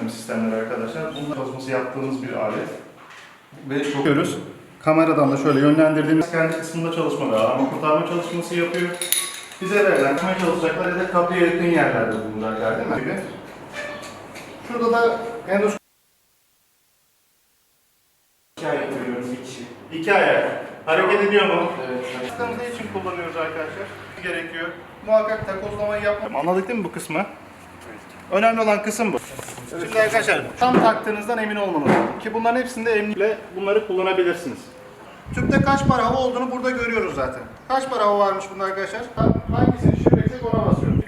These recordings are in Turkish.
yönetim sistemleri arkadaşlar. Bunun çalışması yaptığımız bir alet. Ve çok görüyoruz. Kameradan da şöyle yönlendirdiğimiz kendi kısmında çalışma ve arama kurtarma çalışması yapıyor. Bize verilen kime çalışacaklar ya da kapıya yakın yerlerde bulunacaklar değil mi? Gibi. Şurada da endoskopi İki ayak görüyoruz kişi. iki ayak. Hareket ediyor mu? Evet. Sistemi ne için kullanıyoruz arkadaşlar? Gerekiyor. Muhakkak takozlamayı yapmak. Anladık değil mi bu kısmı? Önemli olan kısım bu. Şimdi arkadaşlar tam taktığınızdan emin olmanız lazım. Ki bunların hepsinde emniyle bunları kullanabilirsiniz. Tüpte kaç para hava olduğunu burada görüyoruz zaten. Kaç para hava varmış bunda arkadaşlar? Ha- Hangisini düşüreceksek ona basıyoruz.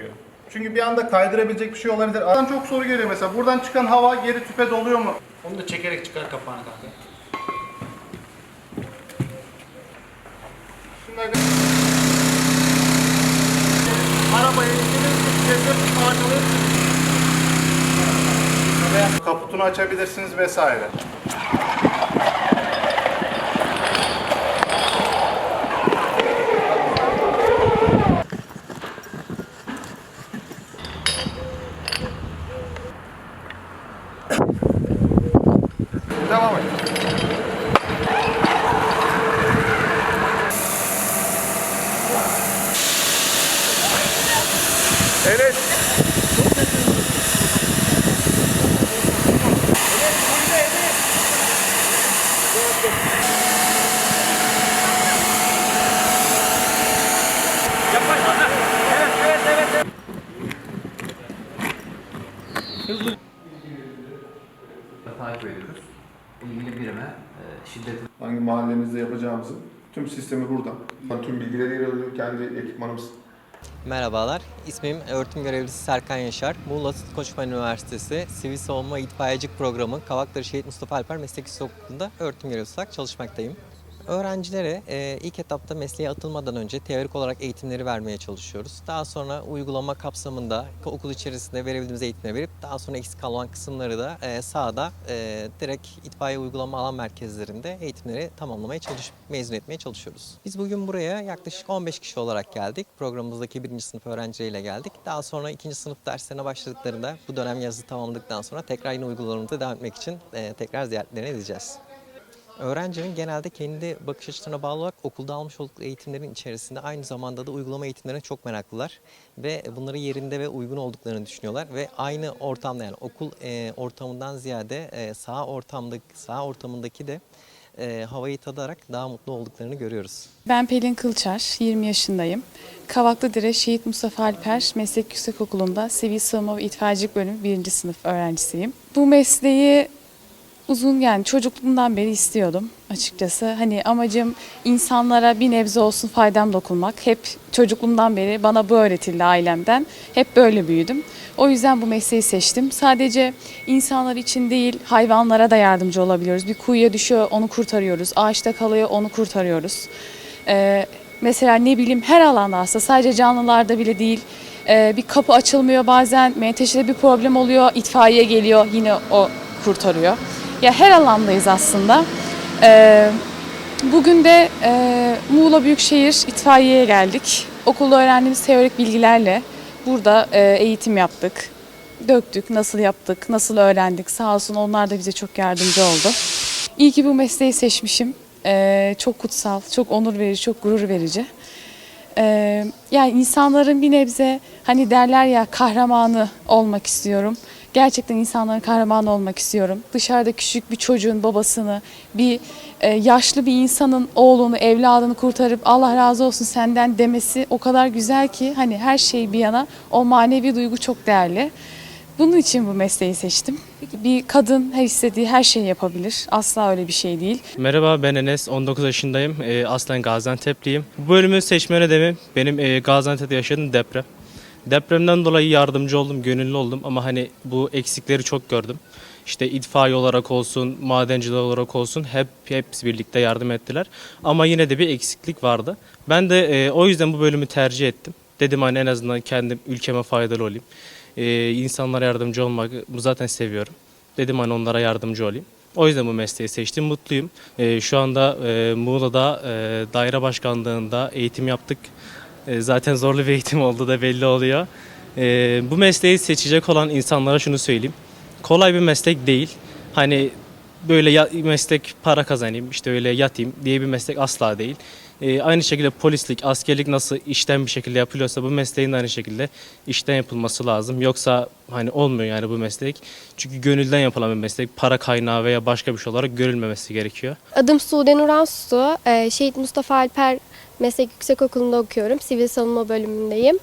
Çünkü bir anda kaydırabilecek bir şey olabilir. Adam çok soru geliyor mesela. Buradan çıkan hava geri tüpe doluyor mu? Onu da çekerek çıkar kapağını kanka. Şimdi arkadaşlar... Arabayı ikiniz parçalayıp kaputunu açabilirsiniz vesaire. Devam et. Evet. Takip ediyoruz. İlgili birime e, şiddet hangi mahallemizde yapacağımızı tüm sistemi buradan. Tüm bilgileri yer alıyor kendi ekipmanımız. Merhabalar, ismim öğretim görevlisi Serkan Yaşar. Muğla Sıtkı Koçman Üniversitesi Sivil Savunma İtfaiyecilik Programı Kavakları Şehit Mustafa Alper Meslek Lisesi Okulu'nda öğretim görevlisi olarak çalışmaktayım. Öğrencilere e, ilk etapta mesleğe atılmadan önce teorik olarak eğitimleri vermeye çalışıyoruz. Daha sonra uygulama kapsamında okul içerisinde verebildiğimiz eğitimleri verip daha sonra eksik kalan kısımları da e, sahada e, direkt itfaiye uygulama alan merkezlerinde eğitimleri tamamlamaya çalış, mezun etmeye çalışıyoruz. Biz bugün buraya yaklaşık 15 kişi olarak geldik. Programımızdaki birinci sınıf öğrencileriyle geldik. Daha sonra ikinci sınıf derslerine başladıklarında bu dönem yazı tamamladıktan sonra tekrar yine uygulamalarımıza devam etmek için e, tekrar ziyaretlerine edeceğiz. Öğrencinin genelde kendi bakış açılarına bağlı olarak okulda almış oldukları eğitimlerin içerisinde aynı zamanda da uygulama eğitimlerine çok meraklılar. Ve bunları yerinde ve uygun olduklarını düşünüyorlar. Ve aynı ortamda yani okul e, ortamından ziyade e, saha, ortamda, saha ortamındaki de e, havayı tadarak daha mutlu olduklarını görüyoruz. Ben Pelin Kılçar, 20 yaşındayım. Kavaklıdere Şehit Mustafa Alper Meslek Yüksekokulu'nda Sivil Savunma ve İtfaiyecilik Bölümü 1. sınıf öğrencisiyim. Bu mesleği uzun yani çocukluğumdan beri istiyordum açıkçası. Hani amacım insanlara bir nebze olsun faydam dokunmak. Hep çocukluğumdan beri bana bu öğretildi ailemden. Hep böyle büyüdüm. O yüzden bu mesleği seçtim. Sadece insanlar için değil hayvanlara da yardımcı olabiliyoruz. Bir kuyuya düşüyor onu kurtarıyoruz. Ağaçta kalıyor onu kurtarıyoruz. Ee, mesela ne bileyim her alanda aslında sadece canlılarda bile değil. Ee, bir kapı açılmıyor bazen menteşede bir problem oluyor itfaiye geliyor yine o kurtarıyor. Ya her alandayız aslında. Ee, bugün de e, Muğla Büyükşehir itfaiyeye geldik. Okulda öğrendiğimiz teorik bilgilerle burada e, eğitim yaptık. Döktük, nasıl yaptık, nasıl öğrendik. Sağ olsun onlar da bize çok yardımcı oldu. İyi ki bu mesleği seçmişim. Ee, çok kutsal, çok onur verici, çok gurur verici. Ee, yani insanların bir nebze hani derler ya kahramanı olmak istiyorum. Gerçekten insanların kahramanı olmak istiyorum. Dışarıda küçük bir çocuğun babasını, bir e, yaşlı bir insanın oğlunu, evladını kurtarıp Allah razı olsun senden demesi o kadar güzel ki hani her şey bir yana o manevi duygu çok değerli. Bunun için bu mesleği seçtim. Bir kadın her istediği her şeyi yapabilir. Asla öyle bir şey değil. Merhaba ben Enes, 19 yaşındayım. Ee, aslen Gaziantep'liyim. Bu bölümü seçme nedeni benim e, Gaziantep'te yaşadığım deprem. Depremden dolayı yardımcı oldum, gönüllü oldum ama hani bu eksikleri çok gördüm. İşte itfaiye olarak olsun, madenciler olarak olsun hep hepsi birlikte yardım ettiler. Ama yine de bir eksiklik vardı. Ben de e, o yüzden bu bölümü tercih ettim. Dedim hani en azından kendim ülkeme faydalı olayım. E, insanlara yardımcı olmak zaten seviyorum. Dedim hani onlara yardımcı olayım. O yüzden bu mesleği seçtim, mutluyum. E, şu anda e, Muğla'da e, daire başkanlığında eğitim yaptık. E, zaten zorlu bir eğitim oldu da belli oluyor. E, bu mesleği seçecek olan insanlara şunu söyleyeyim. kolay bir meslek değil. Hani böyle ya, meslek para kazanayım, işte öyle yatayım diye bir meslek asla değil. Ee, aynı şekilde polislik, askerlik nasıl işten bir şekilde yapılıyorsa bu mesleğin de aynı şekilde işten yapılması lazım. Yoksa hani olmuyor yani bu meslek. Çünkü gönülden yapılan bir meslek. Para kaynağı veya başka bir şey olarak görülmemesi gerekiyor. Adım Sude Nuran Su. Ee, Şehit Mustafa Alper Meslek Yüksekokulu'nda okuyorum. Sivil savunma bölümündeyim.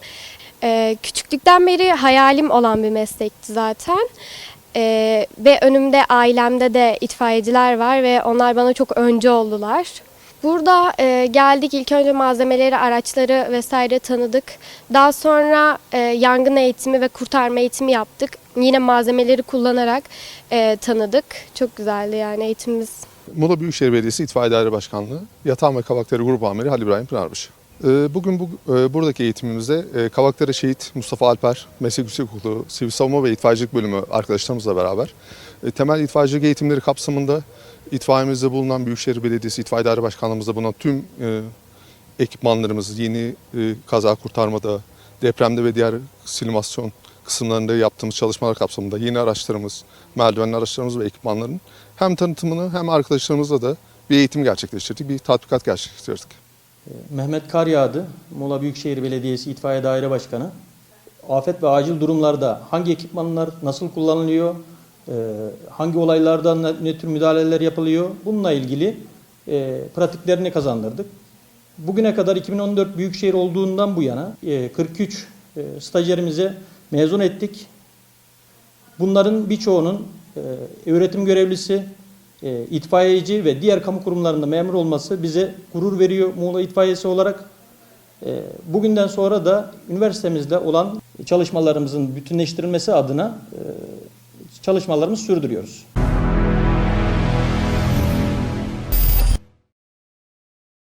Ee, Küçüklükten beri hayalim olan bir meslekti zaten. Ee, Ve önümde ailemde de itfaiyeciler var ve onlar bana çok önce oldular. Burada e, geldik ilk önce malzemeleri, araçları vesaire tanıdık. Daha sonra e, yangın eğitimi ve kurtarma eğitimi yaptık. Yine malzemeleri kullanarak e, tanıdık. Çok güzeldi yani eğitimimiz. Muğla Büyükşehir Belediyesi İtfaiye Daire Başkanlığı Yatağan ve Kavakdere Grup Amiri Halil İbrahim Pınarbaşı. Ee, Bugün bu, e, buradaki eğitimimizde e, Kavakdere Şehit Mustafa Alper Meslek Yüksekokulu Sivil Savunma ve İtfaiyecilik Bölümü arkadaşlarımızla beraber e, temel itfaiyecilik eğitimleri kapsamında itfaiyemizde bulunan Büyükşehir Belediyesi İtfaiye Daire Başkanlığımızda bulunan tüm ekipmanlarımız yeni kaza kurtarmada, depremde ve diğer simülasyon kısımlarında yaptığımız çalışmalar kapsamında yeni araçlarımız, merdivenli araçlarımız ve ekipmanların hem tanıtımını hem arkadaşlarımızla da bir eğitim gerçekleştirdik, bir tatbikat gerçekleştirdik. Mehmet Karyağdı, Muğla Büyükşehir Belediyesi İtfaiye Daire Başkanı. Afet ve acil durumlarda hangi ekipmanlar nasıl kullanılıyor, e, hangi olaylarda ne, tür müdahaleler yapılıyor bununla ilgili e, pratiklerini kazandırdık. Bugüne kadar 2014 Büyükşehir olduğundan bu yana e, 43 e, stajyerimize mezun ettik. Bunların birçoğunun e, öğretim görevlisi, e, itfaiyeci ve diğer kamu kurumlarında memur olması bize gurur veriyor Muğla İtfaiyesi olarak. E, bugünden sonra da üniversitemizde olan çalışmalarımızın bütünleştirilmesi adına e, çalışmalarımızı sürdürüyoruz.